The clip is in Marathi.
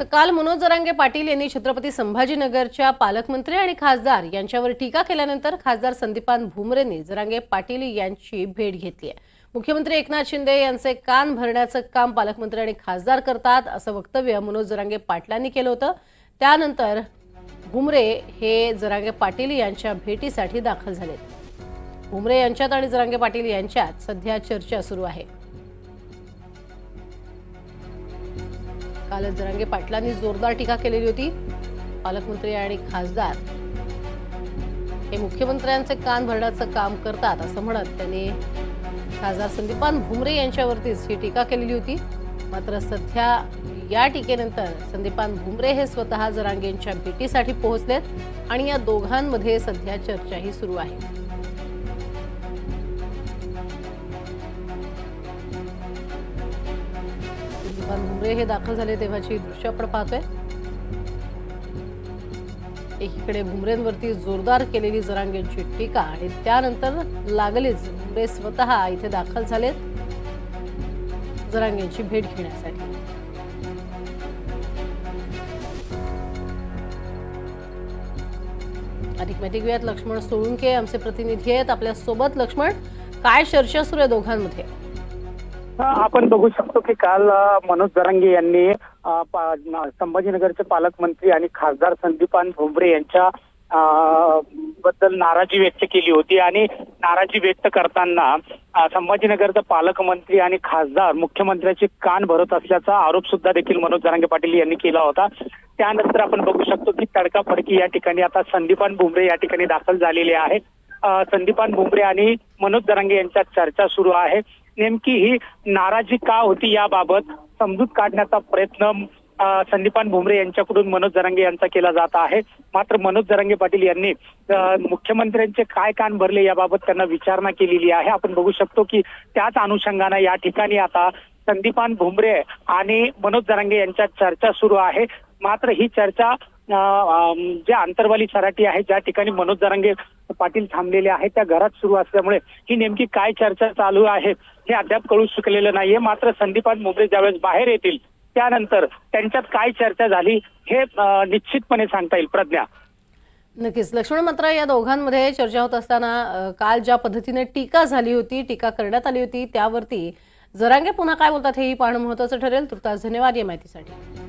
तर काल मनोज जरांगे पाटील यांनी छत्रपती संभाजीनगरच्या पालकमंत्री आणि खासदार यांच्यावर टीका केल्यानंतर खासदार संदीपान भुमरेंनी जरांगे पाटील यांची भेट घेतली आहे. मुख्यमंत्री एकनाथ शिंदे यांचे कान भरण्याचं काम पालकमंत्री आणि खासदार करतात असं वक्तव्य मनोज जरांगे पाटलांनी केलं होतं. त्यानंतर भुमरे हे जरांगे पाटील यांच्या भेटीसाठी दाखल झालेत. भुमरे यांच्यात आणि जरांगे पाटील यांच्यात सध्या चर्चा सुरू आहे. कालच जरांगे पाटलांनी जोरदार टीका केलेली होती. पालकमंत्री आणि खासदार हे मुख्यमंत्र्यांचे कान भरण्याचं काम करतात असं म्हणत त्यांनी खासदार संदीपान भुमरे यांच्यावरतीच ही टीका केलेली होती. मात्र सध्या या टीकेनंतर संदीपान भुमरे हे स्वतः जरांगेंच्या भेटीसाठी पोहोचलेत आणि या दोघांमध्ये सध्या चर्चाही सुरू आहे. संदीपान भुमरे हे दाखल झाले तेव्हाची दृश्य आपण पाहतोय. एकीकडे भुमरेंवरती जोरदार केलेली जरांगेंची टीका आणि त्यानंतर लागलीच भुमरे स्वतः इथे दाखल झालेत जरांगेंची भेट घेण्यासाठी. अधिक माहिती घेऊयात लक्ष्मण सोळुंके आमचे प्रतिनिधी आहेत आपल्यासोबत लक्ष्मण काय चर्चा सुरू आहे दोघांमध्ये? आपण बघू शकतो की काल मनोज जरांगे यांनी संभाजीनगरचे पालकमंत्री आणि खासदार संदीपान भुमरे यांच्या बद्दल नाराजी व्यक्त केली होती आणि नाराजी व्यक्त करताना संभाजीनगरचा पालकमंत्री आणि खासदार मुख्यमंत्र्याचे कान भरत असल्याचा आरोप सुद्धा देखील मनोज जरांगे पाटील यांनी केला होता. त्यानंतर आपण बघू शकतो की तडकाफडकी या ठिकाणी आता संदीपान भुमरे या ठिकाणी दाखल झालेले आहे संदीपान भुमरे आणि मनोज जरांगे यांच्यात चर्चा सुरू आहे. नेमकी ही नाराजी का होती याबाबत समजूत काढण्याचा प्रयत्न संदीपान भुमरे यांच्याकडून मनोज जरांगे यांचा केला जात आहे. मात्र मनोज जरांगे पाटील यांनी मुख्यमंत्र्यांचे काय कान भरले याबाबत त्यांना विचारणा केलेली आहे. आपण बघू शकतो की त्याच अनुषंगानं या ठिकाणी आता संदीपान भुमरे आणि मनोज जरांगे यांच्यात चर्चा सुरू आहे. मात्र ही चर्चा जे आंतरवाली सराटी आहे ज्या ठिकाणी मनोज जरांगे पाटील थांबलेले आहेत त्या घरात सुरू असल्यामुळे ही नेमकी काय चर्चा चालू आहे हे अद्याप कळू शकलेलं नाहीये. मात्र संदीपान भुमरे ज्यावेळेस बाहेर येतील त्यानंतर त्यांच्यात काय चर्चा झाली हे निश्चितपणे सांगता येईल प्रज्ञा. नक्कीच. लक्ष्मण मात्र या दोघांमध्ये चर्चा होत असताना काल ज्या पद्धतीने टीका झाली होती टीका करण्यात आली होती त्यावरती जरांगे पुन्हा काय बोलतात हेही पाहणं महत्वाचं ठरेल. तुर्तास धन्यवाद या माहितीसाठी.